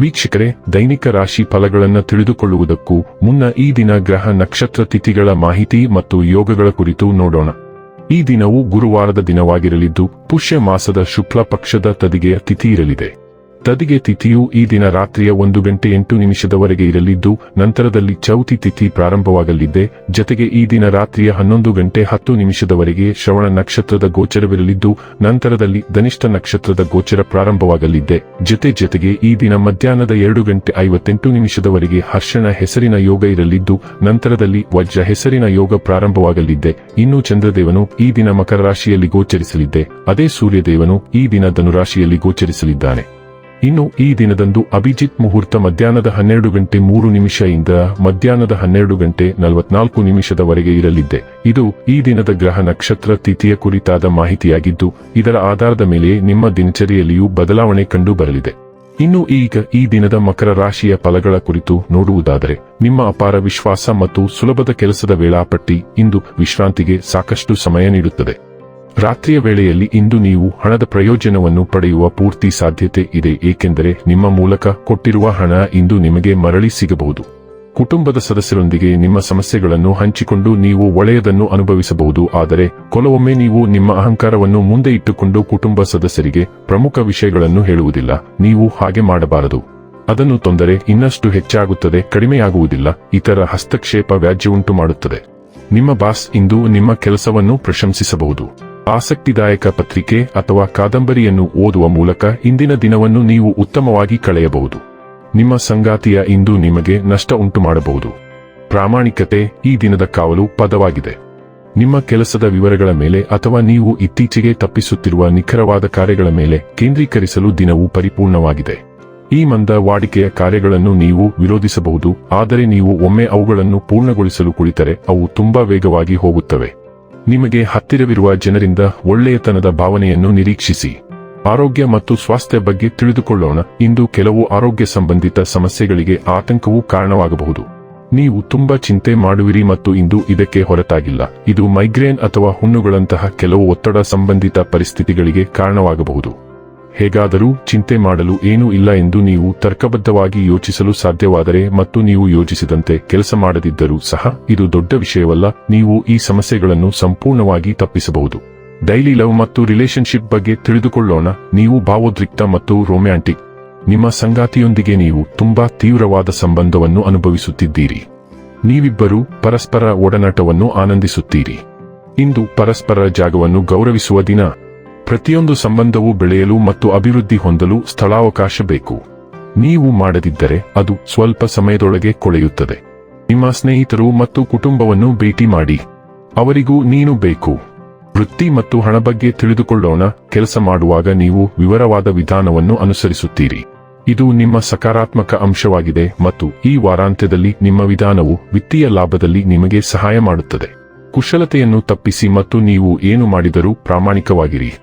ವೀಕ್ಷಕರೇ, ದೈನಿಕ ರಾಶಿ ಫಲಗಳನ್ನು ತಿಳಿದುಕೊಳ್ಳುವುದಕ್ಕೂ ಮುನ್ನ ಈ ದಿನ ಗ್ರಹ ನಕ್ಷತ್ರ ತಿಥಿಗಳ ಮಾಹಿತಿ ಮತ್ತು ಯೋಗಗಳ ಕುರಿತು ನೋಡೋಣ. ಈ ದಿನವು ಗುರುವಾರದ ದಿನವಾಗಿರಲಿದ್ದು, ಪುಷ್ಯ ಮಾಸದ ಶುಕ್ಲ ಪಕ್ಷದ ತದಿಗೆಯ ತಿಥಿ ಇರಲಿದೆ. ತದಿಗೆ ತಿಥಿಯು ಈ ದಿನ ರಾತ್ರಿಯ ಒಂದು ಗಂಟೆ ಎಂಟು ನಿಮಿಷದವರೆಗೆ ಇರಲಿದ್ದು, ನಂತರದಲ್ಲಿ ಚೌತಿ ತಿಥಿ ಪ್ರಾರಂಭವಾಗಲಿದೆ. ಜತೆಗೆ ಈ ದಿನ ರಾತ್ರಿಯ ಹನ್ನೊಂದು ಗಂಟೆ ಹತ್ತು ನಿಮಿಷದವರೆಗೆ ಶ್ರವಣ ನಕ್ಷತ್ರದ ಗೋಚರವಿರಲಿದ್ದು, ನಂತರದಲ್ಲಿ ಧನಿಷ್ಠ ನಕ್ಷತ್ರದ ಗೋಚರ ಪ್ರಾರಂಭವಾಗಲಿದೆ. ಜೊತೆ ಜೊತೆಗೆ ಈ ದಿನ ಮಧ್ಯಾಹ್ನದ ಎರಡು ಗಂಟೆ ಐವತ್ತೆಂಟು ನಿಮಿಷದವರೆಗೆ ಹರ್ಷಣ ಹೆಸರಿನ ಯೋಗ ಇರಲಿದ್ದು, ನಂತರದಲ್ಲಿ ವಜ್ರ ಹೆಸರಿನ ಯೋಗ ಪ್ರಾರಂಭವಾಗಲಿದೆ. ಇನ್ನು ಚಂದ್ರದೇವನು ಈ ದಿನ ಮಕರ ರಾಶಿಯಲ್ಲಿ ಗೋಚರಿಸಲಿದ್ದೆ ಅದೇ ಸೂರ್ಯದೇವನು ಈ ದಿನ ಧನುರಾಶಿಯಲ್ಲಿ ಗೋಚರಿಸಲಿದ್ದಾನೆ. ಇನ್ನು ಈ ದಿನದಂದು ಅಭಿಜಿತ್ ಮುಹೂರ್ತ ಮಧ್ಯಾಹ್ನದ ಹನ್ನೆರಡು ಗಂಟೆ ಮೂರು ನಿಮಿಷದಿಂದ ಮಧ್ಯಾಹ್ನದ ಹನ್ನೆರಡು ಗಂಟೆ ನಲವತ್ನಾಲ್ಕು ನಿಮಿಷದವರೆಗೆ ಇರಲಿದೆ ಇದು ಈ ದಿನದ ಗ್ರಹ ನಕ್ಷತ್ರ ತಿಥಿಯ ಕುರಿತಾದ ಮಾಹಿತಿಯಾಗಿದ್ದು, ಇದರ ಆಧಾರದ ಮೇಲೆ ನಿಮ್ಮ ದಿನಚರಿಯಲ್ಲಿಯೂ ಬದಲಾವಣೆ ಕಂಡು ಬರಲಿದೆ. ಇನ್ನು ಈಗ ಈ ದಿನದ ಮಕರ ರಾಶಿಯ ಫಲಗಳ ಕುರಿತು ನೋಡುವುದಾದರೆ, ನಿಮ್ಮ ಅಪಾರ ವಿಶ್ವಾಸ ಮತ್ತು ಸುಲಭದ ಕೆಲಸದ ವೇಳಾಪಟ್ಟಿ ಇಂದು ವಿಶ್ರಾಂತಿಗೆ ಸಾಕಷ್ಟು ಸಮಯ ನೀಡುತ್ತದೆ. ರಾತ್ರಿಯ ವೇಳೆಯಲ್ಲಿ ಇಂದು ನೀವು ಹಣದ ಪ್ರಯೋಜನವನ್ನು ಪಡೆಯುವ ಪೂರ್ತಿ ಸಾಧ್ಯತೆ ಇದೆ, ಏಕೆಂದರೆ ನಿಮ್ಮ ಮೂಲಕ ಕೊಟ್ಟಿರುವ ಹಣ ಇಂದು ನಿಮಗೆ ಮರಳಿ ಸಿಗಬಹುದು. ಕುಟುಂಬದ ಸದಸ್ಯರೊಂದಿಗೆ ನಿಮ್ಮ ಸಮಸ್ಯೆಗಳನ್ನು ಹಂಚಿಕೊಂಡು ನೀವು ಒಳ್ಳೆಯದನ್ನು ಅನುಭವಿಸಬಹುದು, ಆದರೆ ಕೆಲವೊಮ್ಮೆ ನೀವು ನಿಮ್ಮ ಅಹಂಕಾರವನ್ನು ಮುಂದೆ ಇಟ್ಟುಕೊಂಡು ಕುಟುಂಬ ಸದಸ್ಯರಿಗೆ ಪ್ರಮುಖ ವಿಷಯಗಳನ್ನು ಹೇಳುವುದಿಲ್ಲ, ನೀವು ಹಾಗೆ ಮಾಡಬಾರದು. ಅದನ್ನು ತೊಂದರೆ ಇನ್ನಷ್ಟು ಹೆಚ್ಚಾಗುತ್ತದೆ, ಕಡಿಮೆಯಾಗುವುದಿಲ್ಲ, ಇತರ ಹಸ್ತಕ್ಷೇಪ ವ್ಯಾಜ್ಯವುಂಟು ಮಾಡುತ್ತದೆ ನಿಮ್ಮ ಬಾಸ್ ಇಂದು ನಿಮ್ಮ ಕೆಲಸವನ್ನು ಪ್ರಶಂಸಿಸಬಹುದು. ಆಸಕ್ತಿದಾಯಕ ಪತ್ರಿಕೆ ಅಥವಾ ಕಾದಂಬರಿಯನ್ನು ಓದುವ ಮೂಲಕ ಇಂದಿನ ದಿನವನ್ನು ನೀವು ಉತ್ತಮವಾಗಿ ಕಳೆಯಬಹುದು. ನಿಮ್ಮ ಸಂಗಾತಿಯ ಇಂದು ನಿಮಗೆ ನಷ್ಟ ಉಂಟು ಮಾಡಬಹುದು. ಪ್ರಾಮಾಣಿಕತೆ ಈ ದಿನದ ಕಾವಲು ಪದವಾಗಿದೆ. ನಿಮ್ಮ ಕೆಲಸದ ವಿವರಗಳ ಮೇಲೆ ಅಥವಾ ನೀವು ಇತ್ತೀಚೆಗೆ ತಪ್ಪಿಸುತ್ತಿರುವ ನಿಖರವಾದ ಕಾರ್ಯಗಳ ಮೇಲೆ ಕೇಂದ್ರೀಕರಿಸಲು ದಿನವು ಪರಿಪೂರ್ಣವಾಗಿದೆ. ಈ ಮಂದ ವಾಡಿಕೆಯ ಕಾರ್ಯಗಳನ್ನು ನೀವು ವಿರೋಧಿಸಬಹುದು, ಆದರೆ ನೀವು ಒಮ್ಮೆ ಅವುಗಳನ್ನು ಪೂರ್ಣಗೊಳಿಸಲು ಕುಳಿತರೆ ಅವು ತುಂಬಾ ವೇಗವಾಗಿ ಹೋಗುತ್ತವೆ. ನಿಮಗೆ ಹತ್ತಿರವಿರುವ ಜನರಿಂದ ಒಳ್ಳೆಯತನದ ಭಾವನೆಯನ್ನು ನಿರೀಕ್ಷಿಸಿ. ಆರೋಗ್ಯ ಮತ್ತು ಸ್ವಾಸ್ಥ್ಯ ಬಗ್ಗೆ ತಿಳಿದುಕೊಳ್ಳೋಣ. ಇಂದು ಕೆಲವು ಆರೋಗ್ಯ ಸಂಬಂಧಿತ ಸಮಸ್ಯೆಗಳಿಗೆ ಆತಂಕವೂ ಕಾರಣವಾಗಬಹುದು. ನೀವು ತುಂಬಾ ಚಿಂತೆ ಮಾಡುವಿರಿ ಮತ್ತು ಇಂದು ಇದಕ್ಕೆ ಹೊರತಾಗಿಲ್ಲ. ಇದು ಮೈಗ್ರೇನ್ ಅಥವಾ ಹುಣ್ಣುಗಳಂತಹ ಕೆಲವು ಒತ್ತಡ ಸಂಬಂಧಿತ ಪರಿಸ್ಥಿತಿಗಳಿಗೆ ಕಾರಣವಾಗಬಹುದು. ಹೇಗಾದರೂ ಚಿಂತೆ ಮಾಡಲು ಏನೂ ಇಲ್ಲ ಎಂದು ನೀವು ತರ್ಕಬದ್ಧವಾಗಿ ಯೋಚಿಸಲು ಸಾಧ್ಯವಾದರೆ ಮತ್ತು ನೀವು ಯೋಚಿಸಿದಂತೆ ಕೆಲಸ ಮಾಡದಿದ್ದರೂ ಸಹ ಇದು ದೊಡ್ಡ ವಿಷಯವಲ್ಲ, ನೀವು ಈ ಸಮಸ್ಯೆಗಳನ್ನು ಸಂಪೂರ್ಣವಾಗಿ ತಪ್ಪಿಸಬಹುದು. ಡೈಲಿ ಲವ್ ಮತ್ತು ರಿಲೇಶನ್ಶಿಪ್ ಬಗ್ಗೆ ತಿಳಿದುಕೊಳ್ಳೋಣ, ನೀವು ಭಾವೋದ್ರಿಕ್ತ ಮತ್ತು ರೊಮ್ಯಾಂಟಿಕ್. ನಿಮ್ಮ ಸಂಗಾತಿಯೊಂದಿಗೆ ನೀವು ತುಂಬಾ ತೀವ್ರವಾದ ಸಂಬಂಧವನ್ನು ಅನುಭವಿಸುತ್ತಿದ್ದೀರಿ. ನೀವಿಬ್ಬರು ಪರಸ್ಪರ ಒಡನಾಟವನ್ನು ಆನಂದಿಸುತ್ತೀರಿ. ಇಂದು ಪರಸ್ಪರ ಜಾಗವನ್ನು ಗೌರವಿಸುವ ದಿನ. ಪ್ರತಿಯೊಂದು ಸಂಬಂಧವು ಬೆಳೆಯಲು ಮತ್ತು ಅಭಿವೃದ್ಧಿ ಹೊಂದಲು ಸ್ಥಳಾವಕಾಶ ಬೇಕು. ನೀವು ಮಾಡದಿದ್ದರೆ ಅದು ಸ್ವಲ್ಪ ಸಮಯದೊಳಗೆ ಕೊಳೆಯುತ್ತದೆ. ನಿಮ್ಮ ಸ್ನೇಹಿತರು ಮತ್ತು ಕುಟುಂಬವನ್ನು ಭೇಟಿ ಮಾಡಿ. ಅವರಿಗೂ ನೀನು ಬೇಕು. ವೃತ್ತಿ ಮತ್ತು ಹಣ ಬಗ್ಗೆ ತಿಳಿದುಕೊಳ್ಳೋಣ. ಕೆಲಸ ಮಾಡುವಾಗ ನೀವು ವಿವರವಾದ ವಿಧಾನವನ್ನು ಅನುಸರಿಸುತ್ತೀರಿ. ಇದು ನಿಮ್ಮ ಸಕಾರಾತ್ಮಕ ಅಂಶವಾಗಿದೆ ಮತ್ತು ಈ ವಾರಾಂತ್ಯದಲ್ಲಿ ನಿಮ್ಮ ವಿಧಾನವು ವಿತ್ತೀಯ ಲಾಭದಲ್ಲಿ ನಿಮಗೆ ಸಹಾಯ ಮಾಡುತ್ತದೆ. ಕುಶಲತೆಯನ್ನು ತಪ್ಪಿಸಿ ಮತ್ತು ನೀವು ಏನು ಮಾಡಿದರೂ ಪ್ರಾಮಾಣಿಕವಾಗಿರಿ.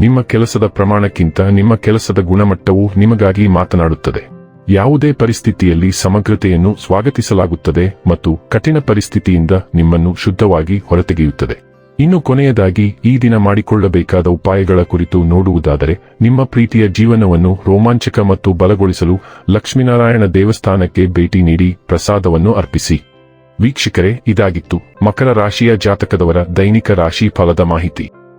ನಿಮ್ಮ ಕೆಲಸದ ಪ್ರಮಾಣಕ್ಕಿಂತ ನಿಮ್ಮ ಕೆಲಸದ ಗುಣಮಟ್ಟವು ನಿಮಗಾಗಿ ಮಾತನಾಡುತ್ತದೆ. ಯಾವುದೇ ಪರಿಸ್ಥಿತಿಯಲ್ಲಿ ಸಮಗ್ರತೆಯನ್ನು ಸ್ವಾಗತಿಸಲಾಗುತ್ತದೆ ಮತ್ತು ಕಠಿಣ ಪರಿಸ್ಥಿತಿಯಿಂದ ನಿಮ್ಮನ್ನು ಶುದ್ಧವಾಗಿ ಹೊರತೆಗೆಯುತ್ತದೆ. ಇನ್ನು ಕೊನೆಯದಾಗಿ, ಈ ದಿನ ಮಾಡಿಕೊಳ್ಳಬೇಕಾದ ಉಪಾಯಗಳ ಕುರಿತು ನೋಡುವುದಾದರೆ, ನಿಮ್ಮ ಪ್ರೀತಿಯ ಜೀವನವನ್ನು ರೋಮಾಂಚಕ ಮತ್ತು ಬಲಗೊಳಿಸಲು ಲಕ್ಷ್ಮೀನಾರಾಯಣ ದೇವಸ್ಥಾನಕ್ಕೆ ಭೇಟಿ ನೀಡಿ ಪ್ರಸಾದವನ್ನು ಅರ್ಪಿಸಿ. ವೀಕ್ಷಕರೇ, ಇದಾಗಿತ್ತು ಮಕರ ರಾಶಿಯ ಜಾತಕದವರ ದೈನಿಕ ರಾಶಿ ಫಲದ ಮಾಹಿತಿ.